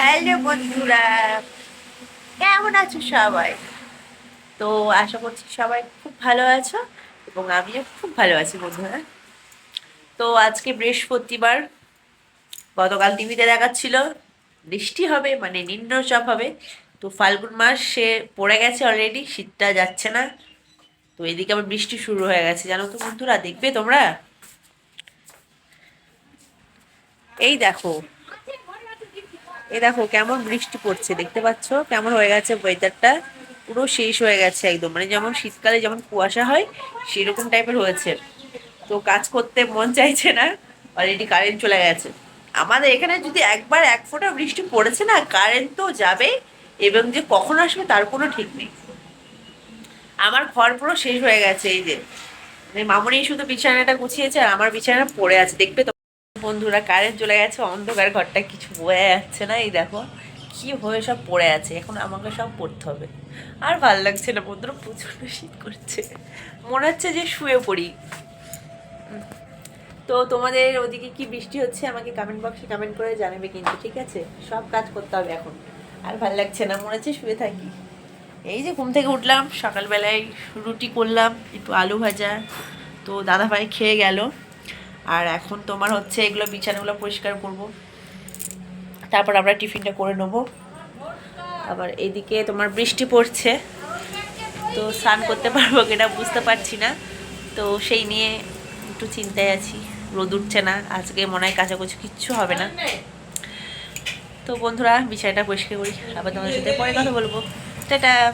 Hello বন্ধুরা, কেমন আছো সবাই? তো আশা করছি সবাই খুব ভালো আছো এবং আমিও খুব ভালো আছি বন্ধুরা। তো আজকে বৃহস্পতিবার, গতকাল টিভিতে দেখাচ্ছিল, বৃষ্টি হবে মানে নিম্নচাপ হবে। তো ফাল্গুন মাস সে পড়ে গেছে অলরেডি শীতটা যাচ্ছে না। তো এদিকে আবার বৃষ্টি শুরু হয়ে গেছে, জানো তো বন্ধুরা, দেখবে তোমরা? এই দেখো এই দেখো কেমন বৃষ্টি পড়ছে, দেখতে পাচ্ছ? কেমন হয়ে গেছে ওয়েদারটা পুরো শেষ হয়ে গেছে একদম। মানে যেমন শীতকালে যেমন কুয়াশা হয়, সেরকম টাইপের হয়েছে। তো কাজ করতে মন চাইছে না অলরেডি কারেন্ট চলে গেছে। আমাদের এখানে যদি একবার এক ফোঁটা বৃষ্টি পড়েছে না কারেন্ট তো যাবে এবং যে কখন আসবে তার কোনো ঠিক নেই। আমার ঘর পুরো শেষ হয়ে গেছে, এই যে। মানে মামুনি শুধু বিছানাটা গুছিয়েছে আর আমার বিছানা পড়ে আছে, দেখবে বন্ধুরা কারেন্ট চলে গেছে, অন্ধকার ঘরটা কিছু বোঝা যাচ্ছে না। এই দেখো, কি হয়ে সব পড়ে আছে, এখন আমাকে সব পড়তে হবে। আর ভালো লাগছে না, বন্ধুরা প্রচণ্ড শীত করছে। মনে হচ্ছে যে শুয়ে পড়ি। তো তোমাদের ওদিকে কি বৃষ্টি হচ্ছে, আমাকে কমেন্ট বক্সে কমেন্ট করে জানাবে কিন্তু, ঠিক আছে? সব কাজ করতে হবে এখন। আর ভালো লাগছে না, মনে হচ্ছে শুয়ে থাকি। এই যে ঘুম থেকে উঠলাম, সকালবেলায় রুটি করলাম, একটু আলু ভাজা, তো দাদা ভাই খেয়ে গেল। আর এখন তোমার হচ্ছে এগুলো বিছানাগুলো পরিষ্কার করব। তারপর আমরা টিফিনটা করে নেব। আবার এদিকে তোমার বৃষ্টি পড়ছে। তো স্নান করতে পারব কিনা বুঝতে পারছি না। তো সেই নিয়ে একটু চিন্তায় আছি। রোদ উঠছে না, আজকে মনে হয় কাছাকুচি কিচ্ছু হবে না। তো বন্ধুরা, বিছানাটা পরিষ্কার করি। আবার তোমাদের সাথে পরে কথা বলব। টাটা!